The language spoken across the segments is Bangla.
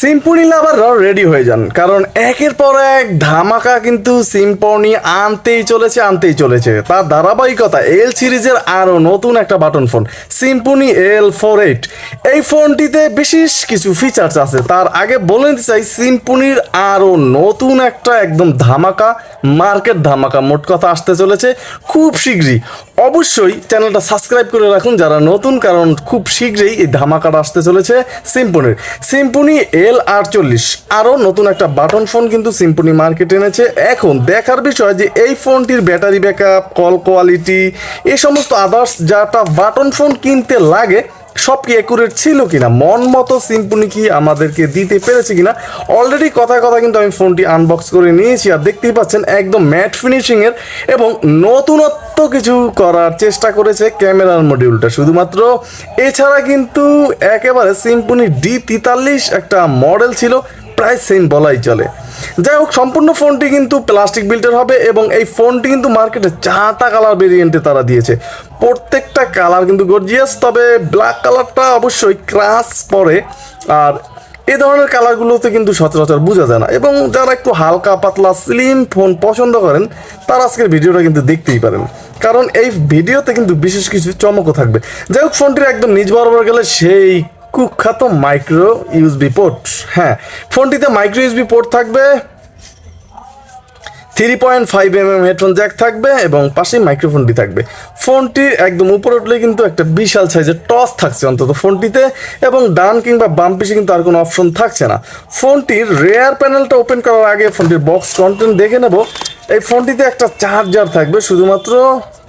সিম্পনি লাভাররাও রেডি হয়ে যান। কারণ একের পর এক ধামাকা কিন্তু সিম্পনি আনতেই চলেছে আনতেই চলেছে। তার ধারাবাহিকতা এল সিরিজের আরও নতুন একটা button phone Symphony L four eight এই ফোনটিতে বিশেষ কিছু ফিচার্স আছে। তার আগে বলে নিতে চাই সিম্পনির আরও নতুন একটা একদম ধামাকা মার্কেট ধামাকা, মোট কথা আসতে চলেছে খুব শীঘ্রই। অবশ্যই চ্যানেলটা সাবস্ক্রাইব করে রাখুন যারা নতুন, কারণ খুব শীঘ্রই এই ধামাকাটা আসতে চলেছে সিম্পনির সিম্পনি এল আটচল্লিশ। আরও নতুন একটা বাটন ফোন কিন্তু সিম্পনি মার্কেট এনেছে। এখন দেখার বিষয় যে এই ফোনটির ব্যাটারি ব্যাকআপ কল কোয়ালিটি এ সমস্ত আদার্স যাটা বাটন ফোন কিনতে লাগে সব কি অ্যাকুরেট ছিল কিনা? মন মতো সিম্পনি কি আমাদেরকে দিতে পেরেছে কিনা? অলরেডি কথায় কথা কিন্তু আমি ফোনটি আনবক্স করে নিয়েছি আর দেখতেই পাচ্ছেন একদম ম্যাট ফিনিশিং এর এবং নতুনত্ব কিছু করার চেষ্টা করেছে ক্যামেরার মডিউলটা শুধুমাত্র এছাড়া কিন্তু একেবারে সিম্পনি ডি তেতাল্লিশ একটা মডেল ছিল, প্রায় সেম বলাই চলে। যাই হোক, সম্পূর্ণ ফোনটি কিন্তু প্লাস্টিক বিল্টের হবে এবং এই ফোনটি কিন্তু মার্কেটে চারটা কালার ভেরিয়েন্টে তারা দিয়েছে। প্রত্যেকটা কালার কিন্তু গর্জিয়াস তবে ব্ল্যাক কালারটা অবশ্যই ক্রাস পরে। আর এ ধরনের কালারগুলোতে কিন্তু সচরাচর বোঝা যায় না। এবং যারা একটু হালকা, পাতলা স্লিম ফোন পছন্দ করেন, তারা আজকের ভিডিওটা কিন্তু দেখতেই পারেন। কারণ এই ভিডিওতে কিন্তু বিশেষ কিছু চমকও থাকবে। যাই হোক, ফোনটির একদম নিজ বরাবর গেলে সেই কুখ্যাত মাইক্রো ইউএসবি পোর্ট। হ্যাঁ ফোনটিতে মাইক্রো ইউএসবি পোর্ট থাকবে three point five M M headphone jack থাকবে এবং পাশেই মাইক্রোফোনটি থাকবে। ফোনটির একদম উপরে উঠলে কিন্তু একটা বিশাল সাইজের টস থাকছে অন্তত ফোনটিতে এবং ডান কিংবা বাম পিসে কিন্তু আর কোনো অপশন থাকছে না। ফোনটির রেয়ার প্যানেলটা ওপেন করার আগে ফোনটির বক্স কন্টেন্ট দেখে নেব। এই ফোনটিতে একটা চার্জার থাকবে, শুধুমাত্র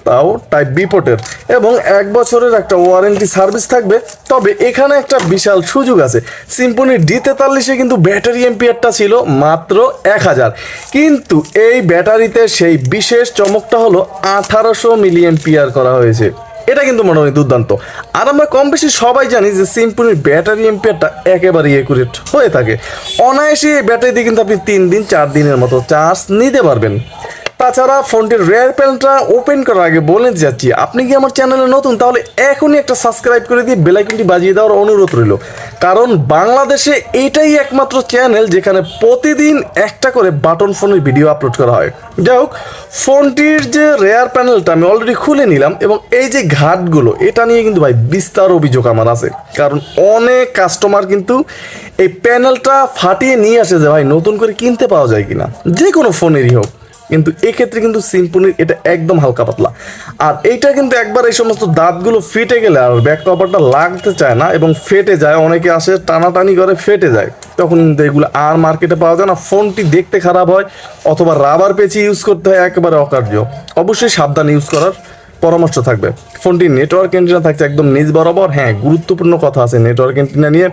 তাও টাইপ বি পোর্টের এবং এক বছরের একটা ওয়ারেন্টি সার্ভিস থাকবে, তবে এখানে একটা বিশাল সুযোগ আছে। সিম্পনি ডি তেতাল্লিশে কিন্তু ব্যাটারি এম্পিয়ারটা ছিল মাত্র এক হাজার। কিন্তু এই ব্যাটারিতে সেই বিশেষ চমকটা হলো আঠারোশো মিলি এম্পিয়ার করা হয়েছে। এটা কিন্তু মোটামুটি দুর্দান্ত। আর আমরা কম বেশি সবাই জানি যে সিম্পনির ব্যাটারি এম্পিয়ারটা একেবারেই একুরেট হয়ে থাকে। অনায়াসে এই ব্যাটারি দিয়ে কিন্তু আপনি তিন দিন, চার দিনের মতো চার্জ নিতে পারবেন। তাছাড়া ফোনটির রেয়ার প্যানেলটা ওপেন করার আগে বলে যাচ্ছি, আপনি কি আমার চ্যানেলে নতুন? তাহলে এখনই একটা সাবস্ক্রাইব করে দিয়ে বেলাইকনটি বাজিয়ে দেওয়ার অনুরোধ রইল। কারণ বাংলাদেশে এটাই একমাত্র চ্যানেল যেখানে প্রতিদিন একটা করে বাটন ফোনের ভিডিও আপলোড করা হয়। যাই হোক, ফোনটির যে রেয়ার প্যানেলটা আমি অলরেডি খুলে নিলাম এবং এই যে ঘাটগুলো, এটা নিয়ে কিন্তু ভাই বিস্তার অভিযোগ আমার আছে। কারণ অনেক কাস্টমার কিন্তু এই প্যানেলটা ফাটিয়ে নিয়ে আসে যে ভাই নতুন করে কিনতে পাওয়া যায় কিনা। যে কোনো ফোনেরই হোক। কিন্তু এক্ষেত্রে কিন্তু সিম্পনির এটা একদম হালকা পাতলা। আর এইটা কিন্তু একবার এই সমস্ত দাঁতগুলো ফেটে গেলে আর ব্যাক কভারটা লাগতে চায় না এবং ফেটে যায়, অনেকে আসে টানাটানি করে ফেটে যায়। তখন কিন্তু এগুলো আর মার্কেটে পাওয়া যায় না ফোনটি দেখতে খারাপ হয় অথবা রাবার পেঁচি ইউজ করতে হয়, একেবারে অকার্য। অবশ্যই সাবধান ইউজ করার পরামর্শ থাকবে। ফোনটির নেটওয়ার্ক এন্টিনা থাকছে একদম নিজ বরাবর। হ্যাঁ গুরুত্বপূর্ণ কথা আছে নেটওয়ার্ক এন্টিনা নিয়ে।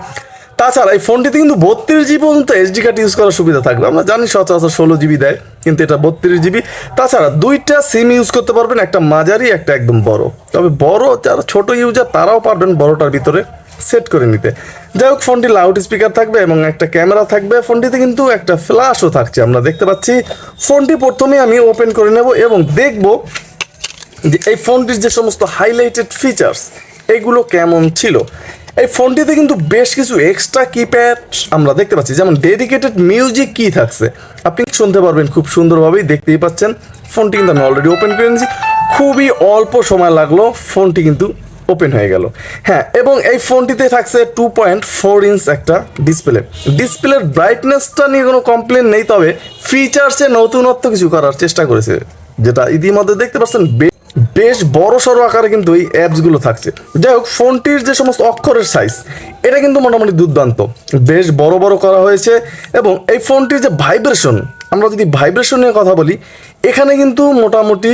তাছাড়া এই ফোনটিতে কিন্তু বত্রিশ জিবি পর্যন্ত এসডি কার্ড ইউজ করার সুবিধা থাকবে। আমরা জানি সচরাচর ষোলো জিবি দেয়, কিন্তু এটা বত্রিশ জিবি। তাছাড়া দুইটা সিম ইউজ করতে পারবেন, একটা মাঝারি, একটা একদম বড়। তবে বড়, যারা ছোট ইউজার তারাও পারবেন বড়টার ভিতরে সেট করে নিতে। যাই হোক, ফোনটি লাউড স্পিকার থাকবে এবং একটা ক্যামেরা থাকবে। ফোনটিতে কিন্তু একটা ফ্ল্যাশও থাকছে। আমরা দেখতে পাচ্ছি, ফোনটি প্রথমে আমি ওপেন করে নেব এবং দেখব যে এই ফোনটির যে সমস্ত হাইলাইটেড ফিচার্স এগুলো কেমন ছিল। এই ফোনটিতে কিন্তু বেশ কিছু এক্সট্রা কিপ্যাড আমরা দেখতে পাচ্ছি। যেমন ডেডিকেটেড মিউজিক কি থাকছে। আপনি শুনতে পারবেন খুব সুন্দরভাবেই দেখতেই পাচ্ছেন। ফোনটি কিন্তু আমি অলরেডি ওপেন করে নিয়েছি। খুবই অল্প সময় লাগল, ফোনটি কিন্তু ওপেন হয়ে গেল। হ্যাঁ এবং এই ফোনটিতে থাকছে টু পয়েন্ট ফোর ইঞ্চ একটা ডিসপ্লে ডিসপ্লের ব্রাইটনেসটা নিয়ে কোনো কমপ্লেন নেই, তবে ফিচার্সে নতুনত্ব কিছু করার চেষ্টা করেছে, যেটা ইতিমধ্যে দেখতে পাচ্ছেন বেশ বড় সড়ো আকারে কিন্তু এই অ্যাপসগুলো থাকছে। যাই হোক, ফোনটির যে সমস্ত অক্ষরের সাইজ এটা কিন্তু মোটামুটি দুর্দান্ত। বেশ বড় বড় করা হয়েছে এবং এই ফোনটির যে ভাইব্রেশন আমরা যদি ভাইব্রেশন নিয়ে কথা বলি, এখানে কিন্তু মোটামুটি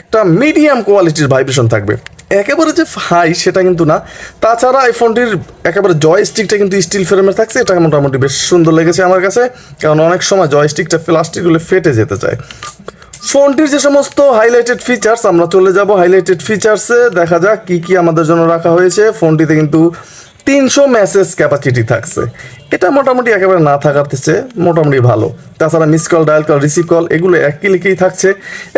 একটা মিডিয়াম কোয়ালিটির ভাইব্রেশন থাকবে। একেবারে যে হাই সেটা কিন্তু না। তাছাড়া এই ফোনটির একেবারে জয়স্টিকটা কিন্তু স্টিল ফ্রেমের থাকছে। এটা মোটামুটি বেশ সুন্দর লেগেছে আমার কাছে। কারণ অনেক সময় জয়স্টিকটা প্লাস্টিকগুলো ফেটে যেতে চায়। ফোনটির যে সমস্ত হাইলাইটেড ফিচার্স আমরা চলে যাব হাইলাইটেড ফিচার্সে দেখা যাক কি কি আমাদের জন্য রাখা হয়েছে। ফোনটিতে কিন্তু তিনশো মেসেজ ক্যাপাসিটি থাকছে। এটা মোটামুটি একেবারে না চেয়ে মোটামুটি ভালো। তাছাড়া miss call dial call receive call এগুলো এক ক্লিকেই থাকছে।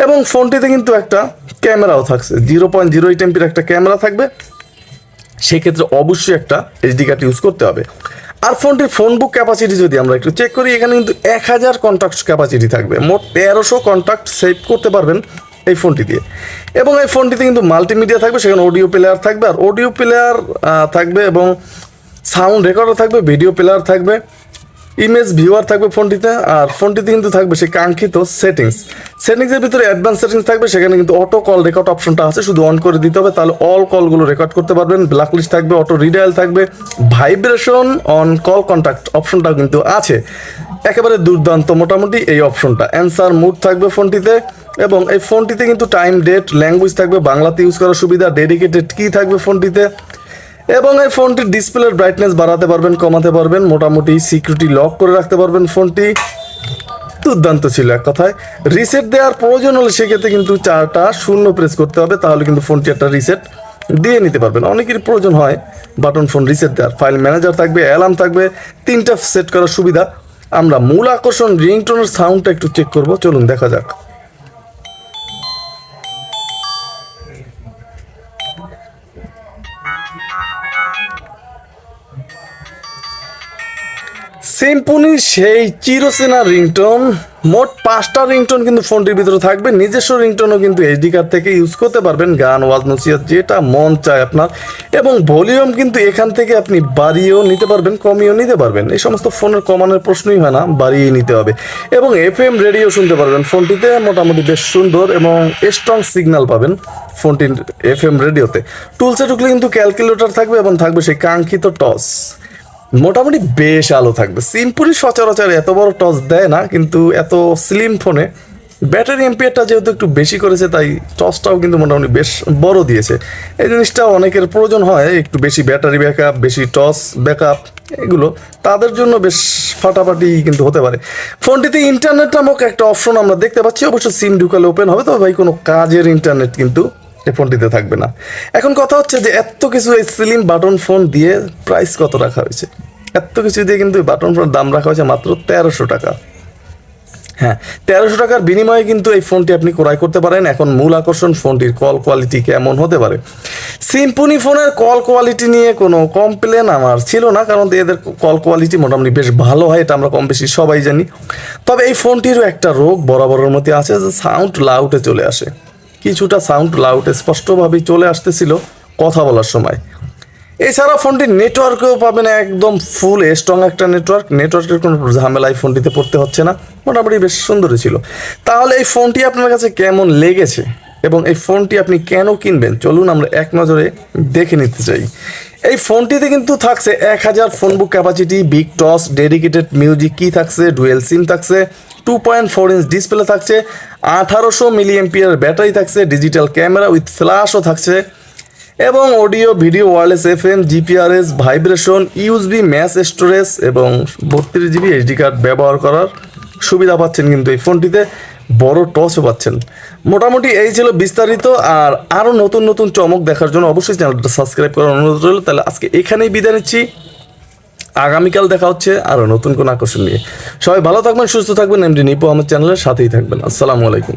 এবং ফোনটিতে কিন্তু একটা ক্যামেরাও থাকছে। জিরো পয়েন্ট জিরো এইট এমপির একটা ক্যামেরা থাকবে। সেক্ষেত্রে অবশ্যই একটা এইচডি কার্ড ইউজ করতে হবে। আর ফোনটির ফোন বুক ক্যাপাসিটি যদি আমরা একটু চেক করি, এখানে কিন্তু এক হাজার কন্ট্যাক্ট ক্যাপাসিটি থাকবে। মোট তেরোশো কন্ট্যাক্ট সেভ করতে পারবেন এই ফোনটি দিয়ে। এবং এই ফোনটিতে কিন্তু মাল্টিমিডিয়া থাকবে, সেখানে অডিও প্লেয়ার থাকবে, আর অডিও প্লেয়ার থাকবে এবং সাউন্ড রেকর্ডার থাকবে ভিডিও প্লেয়ার থাকবে। ইমেজ ভিউয়ার থাকবে ফোনটিতে আর ফোনটিতে কিন্তু থাকবে সেই কাঙ্ক্ষিত সেটিংস সেটিংসের ভিতরে অ্যাডভান্স সেটিংস থাকবে, সেখানে কিন্তু অটো কল রেকর্ড অপশনটা আছে, শুধু অন করে দিতে হবে, তাহলে অল কলগুলো রেকর্ড করতে পারবেন। ব্ল্যাক লিস্ট থাকবে অটো রিডায়াল থাকবে ভাইব্রেশন অন কল কন্ট্যাক্ট অপশনটাও কিন্তু আছে। একেবারে দুর্দান্ত মোটামুটি এই অপশনটা অ্যান্সার মুড থাকবে ফোনটিতে এবং এই ফোনটিতে কিন্তু টাইম ডেট ল্যাঙ্গুয়েজ থাকবে, বাংলাতে ইউজ করার সুবিধা ডেডিকেটেড কি থাকবে ফোনটিতে এবং এই ফোনটির ডিসপ্লের ব্রাইটনেস বাড়াতে পারবেন, কমাতে পারবেন, মোটামুটি সিকিউরিটি লক করে রাখতে পারবেন ফোনটি। দুর্দান্ত ছিল এক কথায়। রিসেট দেওয়ার প্রয়োজন হলে সেক্ষেত্রে কিন্তু চারটা শূন্য প্রেস করতে হবে, তাহলে কিন্তু ফোনটি একটা রিসেট দিয়ে নিতে পারবেন। অনেকেরই প্রয়োজন হয় বাটন ফোন রিসেট দেওয়ার। ফাইল ম্যানেজার থাকবে অ্যালার্ম থাকবে, তিনটা সেট করার সুবিধা। আমরা মূল আকর্ষণ রিংটোনের সাউন্ডটা একটু চেক করব, চলুন দেখা যাক। সিম্পনি সেই চিরসেনা রিংটোন মোট পাঁচটা রিংটোন কিন্তু ফোনটির ভিতরে থাকবে। নিজস্ব রিংটোনও কিন্তু এইচডি কার্ড থেকে ইউজ করতে পারবেন, গান ওয়াজ নসিহত যেটা মন চায় আপনার। এবং ভলিউম কিন্তু এখান থেকে আপনি বাড়িয়েও নিতে পারবেন, কমিয়েও নিতে পারবেন। এই সমস্ত ফোনের কমানোর প্রশ্নই হয় না বাড়িয়ে নিতে হবে। এবং এফ এম রেডিও শুনতে পারবেন ফোনটিতে, মোটামুটি বেশ সুন্দর এবং স্ট্রং সিগন্যাল পাবেন ফোনটির এফ এম রেডিওতে টুলসে ঢুকলে কিন্তু ক্যালকুলেটর থাকবে এবং থাকবে সেই কাঙ্ক্ষিত টস। মোটামুটি বেশ আলো থাকবে। সিম্পলি সচরাচর এত বড় টস দেয় না, কিন্তু এত স্লিম ফোনে ব্যাটারি এম্পিয়ারটা যেহেতু একটু বেশি করেছে, তাই টসটাও কিন্তু মোটামুটি বেশ বড় দিয়েছে। এই জিনিসটা অনেকের প্রয়োজন হয়, একটু বেশি ব্যাটারি ব্যাকআপ বেশি টস ব্যাকআপ এগুলো তাদের জন্য বেশ ফাটাফাটি কিন্তু হতে পারে। ফোনটিতে ইন্টারনেট নামক একটা অপশন আমরা দেখতে পাচ্ছি, অবশ্য সিম ঢুকালে ওপেন হবে, তবে ভাই কোনো কাজের ইন্টারনেট কিন্তু এই ফোনটিতে থাকবে না। এখন কথা হচ্ছে যে এত কিছু এই স্লিম বাটন ফোন দিয়ে প্রাইস কত রাখা হয়েছে? এত কিছু দিয়ে কিন্তু বাটন ফোনের দাম রাখা হয়েছে মাত্র তেরোশো টাকা। হ্যাঁ তেরোশো টাকার বিনিময়ে কিন্তু এই ফোনটি আপনি ক্রয় করতে পারেন। এখন মূল আকর্ষণ ফোনটির কল কোয়ালিটি কেমন হতে পারে? সিম্পনি ফোনের কল কোয়ালিটি নিয়ে কোনো কমপ্লেন আমার ছিল না, কারণ এদের কল কোয়ালিটি মোটামুটি বেশ ভালো হয়, এটা আমরা কম বেশি সবাই জানি। তবে এই ফোনটিরও একটা রোগ বরাবরের মধ্যে আছে, যে সাউন্ড লাউটে চলে আসে। কিছুটা সাউন্ড লাউটে স্পষ্টভাবেই চলে আসতেছিল কথা বলার সময়। এছাড়া ফোনটির নেটওয়ার্কেও পাবেন একদম ফুল স্ট্রং একটা নেটওয়ার্ক নেটওয়ার্কের কোনো ঝামেলা এই ফোনটিতে পড়তে হচ্ছে না। মোটামুটি বেশ সুন্দরই ছিল। তাহলে এই ফোনটি আপনার কাছে কেমন লেগেছে? এবং এই ফোনটি আপনি কেন কিনবেন? চলুন আমরা এক নজরে দেখে নিতে চাই। এই ফোনটিতে কিন্তু থাকছে এক হাজার ফোন বুক ক্যাপাসিটি বিগ টস ডেডিকেটেড মিউজিক কি থাকছে ডুয়েল সিম থাকছে two point four inch display থাকছে আঠারোশো মিলি এমপিয়ার ব্যাটারি থাকছে ডিজিটাল ক্যামেরা উইথ ফ্ল্যাশও থাকছে এবং audio video wireless F M GPRS vibration USB mass storage এবং বত্রিশ জিবি এইচডি কার্ড ব্যবহার করার সুবিধা পাচ্ছেন কিন্তু এই ফোনটিতে। বড় টসও পাচ্ছেন। মোটামুটি এই ছিল বিস্তারিত আর আরও নতুন নতুন চমক দেখার জন্য অবশ্যই চ্যানেলটা সাবস্ক্রাইব করার অনুরোধ রইল। তাহলে আজকে এখানেই বিদায় নিচ্ছি। আগামীকাল দেখা হচ্ছে আরও নতুন কোন আকর্ষণ নিয়ে। সবাই ভালো থাকবেন, সুস্থ থাকবেন। এমডি নিপো আমার চ্যানেলের সাথেই থাকবেন। আসসালামু আলাইকুম।